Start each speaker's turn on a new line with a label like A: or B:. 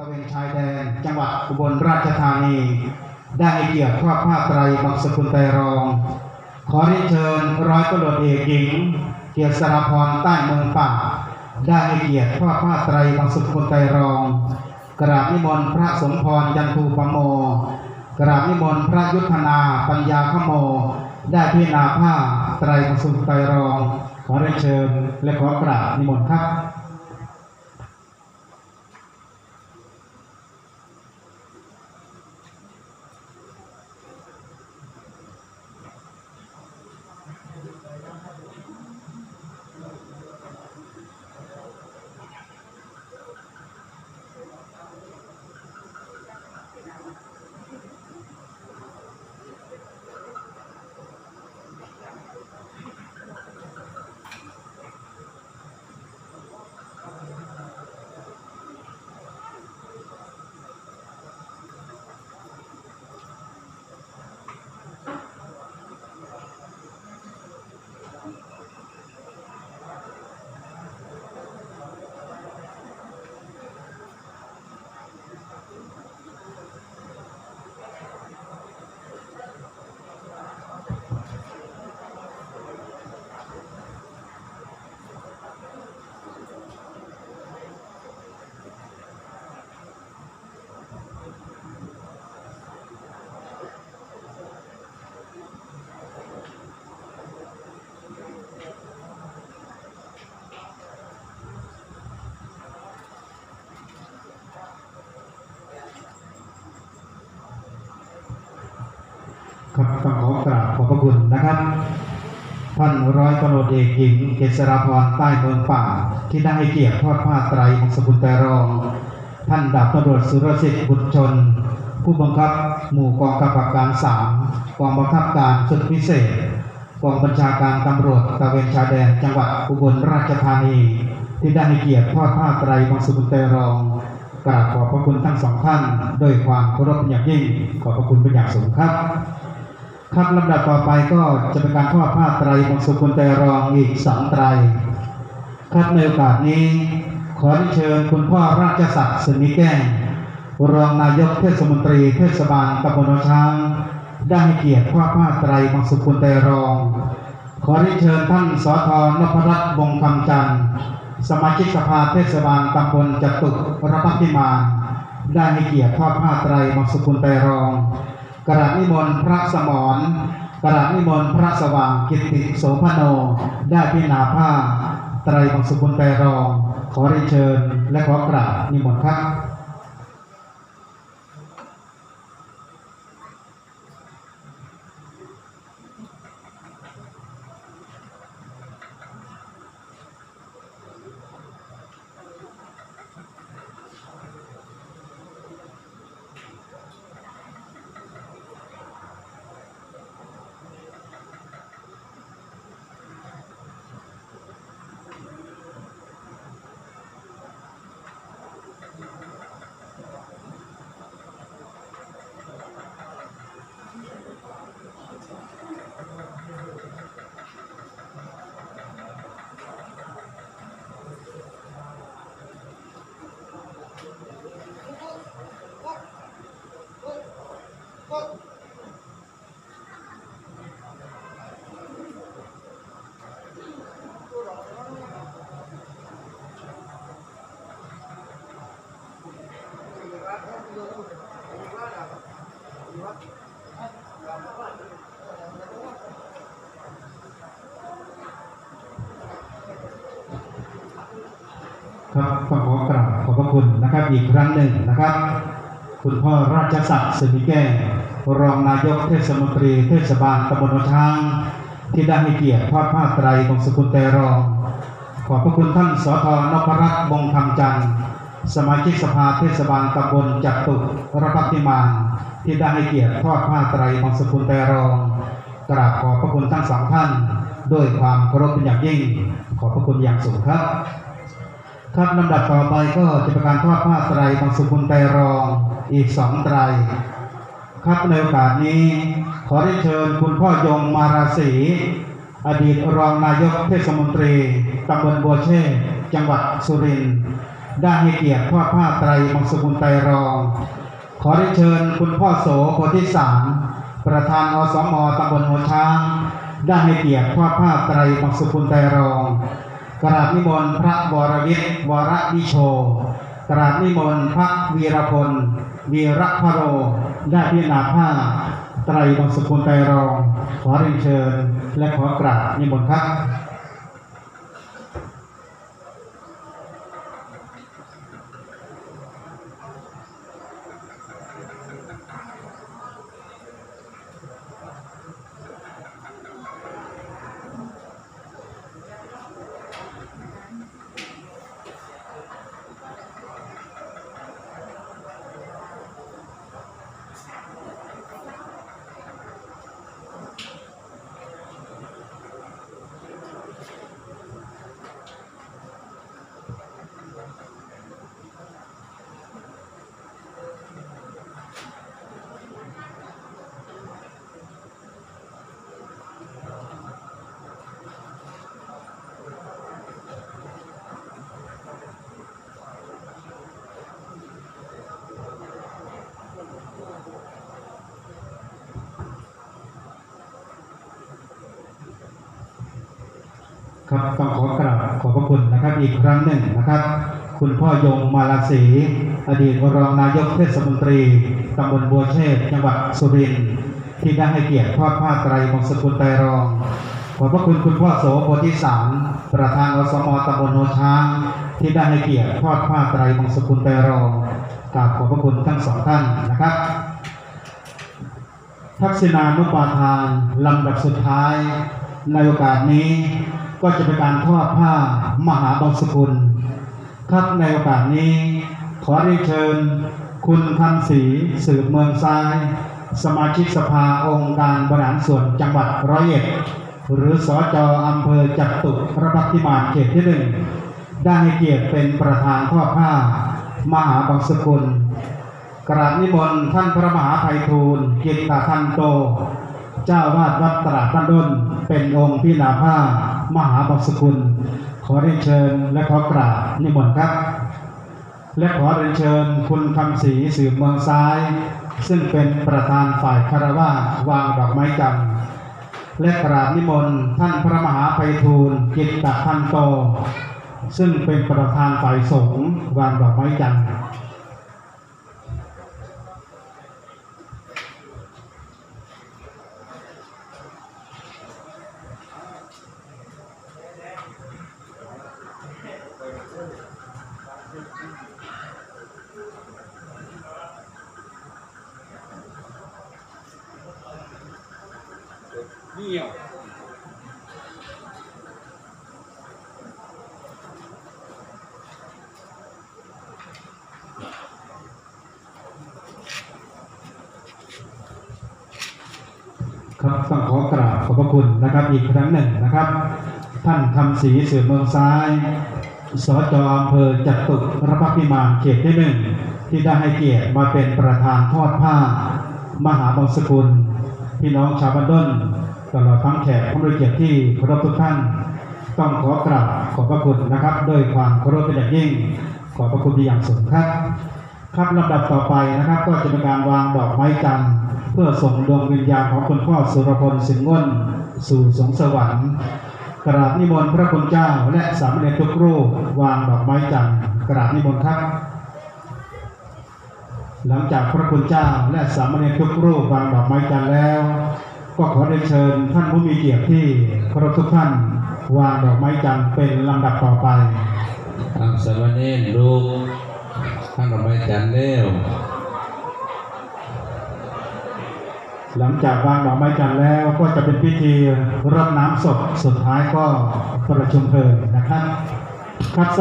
A: ตะเวนชายแดนจังหวัดอุบลราชธานี ได้ให้เกียรติทอดผ้าไตรบางสกุลไตรรอง ขอเรียนเชิญร้อยตำรวจเอกหญิง เกียรติสรพรใต้เมืองป่า ได้ให้เกียรติทอดผ้าไตรบางสกุลไตรรอง กราบนิมนต์พระสมพรจันทูปโม กราบนิมนต์พระยุทธนาปัญญาขโม ได้พิจารณาผ้าไตรบางสกุลไตรรอง ขอเรียนเชิญและขอกราบนิมนต์ครับ ครับต้องขอกราบขอบพระคุณนะครับ ท่านร้อยตำรวจเอกหญิงเกษราพรใต้เมืองป่า ที่ได้ให้เกียรติทอดผ้าไตรมงสกุลแต่รอง ท่านดาบตำรวจสุรสิทธิ์บุตรชน ผู้บังคับหมู่กองกำกับการสามกองบังคับการสุดพิเศษกองบัญชาการตำรวจตะเวนชายแดนจังหวัดอุบลราชธานี ที่ได้ให้เกียรติทอดผ้าไตรมงสกุลแต่รองกราบขอบพระคุณทั้งสองท่านด้วยความเคารพเป็นอย่างยิ่ง ขอบพระคุณเป็นอย่างสูงครับ ครับลำดับต่อไปก็จะเป็นการทอดผ้าไตรบางสุกุลไตรองอีกสองไตร ครับในโอกาสนี้ ขอเรียนเชิญคุณพ่อราชศักดิ์สมิแก้งรองนายกเทศมนตรีเทศบาลตำบลหนช้าง ได้ให้เกียรติทอดผ้าไตรบางสุกุลไตรอง ขอเรียนเชิญท่านสทนพรัตน์วงศ์คำจันทร์สมาชิกสภาเทศบาลตำบลจตุรพักพิมานได้ให้เกียรติทอดผ้าไตรบางสุกุลไตรรอง กราบนิมนต์พระสมรกราบนิมนต์พระสว่างกิตติโสพโน ได้พิจารณาภาไตรบังสุบุญไตรรอง ขอเรียนเชิญและขอกราบนิมนต์ครับ ครับขอขอกราบขอบพระคุณนะครับอีกครั้งหนึ่งนะครับ คุณพ่อราชศักดิ์สมิแก้รองนายกเทศมนตรีเทศบาลตำบลหนอช้าง ที่ได้ให้เกียรติทอดผ้าไตรบงสกุลแต่รอง ขอบพระคุณท่านสทนพรัตน์บงคำจันทร์สมาชิกสภาเทศบาลตำบลจัตุรพักพิมานที่ได้ให้เกียรติทอดผ้าไตรบงสกุลแต่รองกราบขอบพระคุณทั้งสองท่าน ด้วยความเคารพเป็นอย่างยิ่ง ขอบพระคุณอย่างสูงครับ ครับลำดับต่อไปก็จะเป็นการทอดผ้าไตรบางสุกุลไตรรองอีกสองไตร ครับในโอกาสนี้ ขอได้เชิญคุณพ่อยงมาราศีอดีตรองนายกเทศมนตรีตำบลบัวเชษจังหวัดสุรินทร์ได้ให้เกียรติทอดผ้าไตรมังสกุลไตรรอง ขอได้เชิญคุณพ่อโสโพธิสารประธานอสมตำบลหัวช้าง ได้ให้เกียรติทอดผ้าไตรมังสกุลไตรรอง กราบนิมนต์พระวรวิทย์วรวิโช กราบนิมนต์พระวีรพลวีรพโร ได้พิจารณาผ้าไตรมังสกุลไตรรอง ขอเรียนเชิญและขอกราบนิมนต์ครับ ครับต้องขอกราบขอบพระคุณนะครับอีกครั้งหนึ่งนะครับ คุณพ่อยงมาลาศรีอดีตรองนายกเทศมนตรีตำบลบัวเชษจังหวัดสุรินทร์ที่ได้ให้เกียรติทอดผ้าไตรมงสกุลไตรรองขอบพระคุณคุณพ่อโสโพธิสารประธานอสมตำบลโนช้างที่ได้ให้เกียรติทอดผ้าไตรมงสกุลไตรรองกราบขอบพระคุณทั้งสองท่านนะครับ ทักษิณานุปาทานลำดับสุดท้ายในโอกาสนี้ ก็จะเป็นการทอดผ้ามหาบังสกุลครับในโอกาสนี้ ขอเรียนเชิญ คุณคำศรีสืบเมืองซ้าย สมาชิกสภาองค์การบริหารส่วนจังหวัดร้อยเอ็ดหรือสอจออำเภอจัตุรพักติมานเขตที่หนึ่งได้ให้เกียรติเป็นประธานทอดผ้ามหาบังสกุล กราบนิมนต์ท่านพระมหาภัยทูลกิตตทันโต เจ้าวาดวัดตราดบ้านด้น เป็นองค์พินาผ้ามหาบสกุล ขอเรียนเชิญและขอกราบนิมนต์ครับ และขอเรียนเชิญคุณคำศรีสืบเมืองซ้าย ซึ่งเป็นประธานฝ่ายคารวะวางดอกไม้จันทร์และกราบนิมนต์ท่านพระมหาภัยทูลกิตตทันโต ซึ่งเป็นประธานฝ่ายสงฆ์วางดอกไม้จันทร์
B: เดี่ยว
A: ครับต้องขอกราบขอบพระคุณนะครับอีกครั้งหนึ่งนะครับ ท่านคำศรีสืบเมืองซ้าย สจอำเภอจัตุรพักพิมานเขตที่หนึ่งที่ได้ให้เกียรติมาเป็นประธานทอดผ้า มหาบงสกุล พี่น้องชาวบ้านด้นตลอดทั้งแขกผู้มีเกียรติที่เคารพทุกท่าน ต้องขอกราบขอบพระคุณนะครับ ด้วยความเคารพเป็นอย่างยิ่ง ขอบพระคุณดีอย่างสูงครับ ครับลำดับต่อไปนะครับ ก็จะเป็นการวางดอกไม้จันทร์เพื่อส่งดวงวิญญาณของคุณพ่อสุรพลสิงห์ง่นสู่สงสวรรค์ กราบนิมนต์พระคุณเจ้าและสามเณรทุกรูปวางดอกไม้จันทร์กราบนิมนต์ครับ หลังจากพระคุณเจ้าและสามเณรทุกรูปวางดอกไม้จันทร์แล้ว ก็ขอได้เชิญท่านผู้มีเกียรติที่เคารพทุกท่านวางดอกไม้จันทร์เป็นลำดับต่อไป
B: ทางสามเณรลูกข้างดอกไม้จันทร์เร็ว
A: หลังจากวางดอกไม้จันทร์แล้วก็จะเป็นพิธีรดน้ำศพสุดท้ายก็ประชุมเพลิงนะครับครับสำหรับ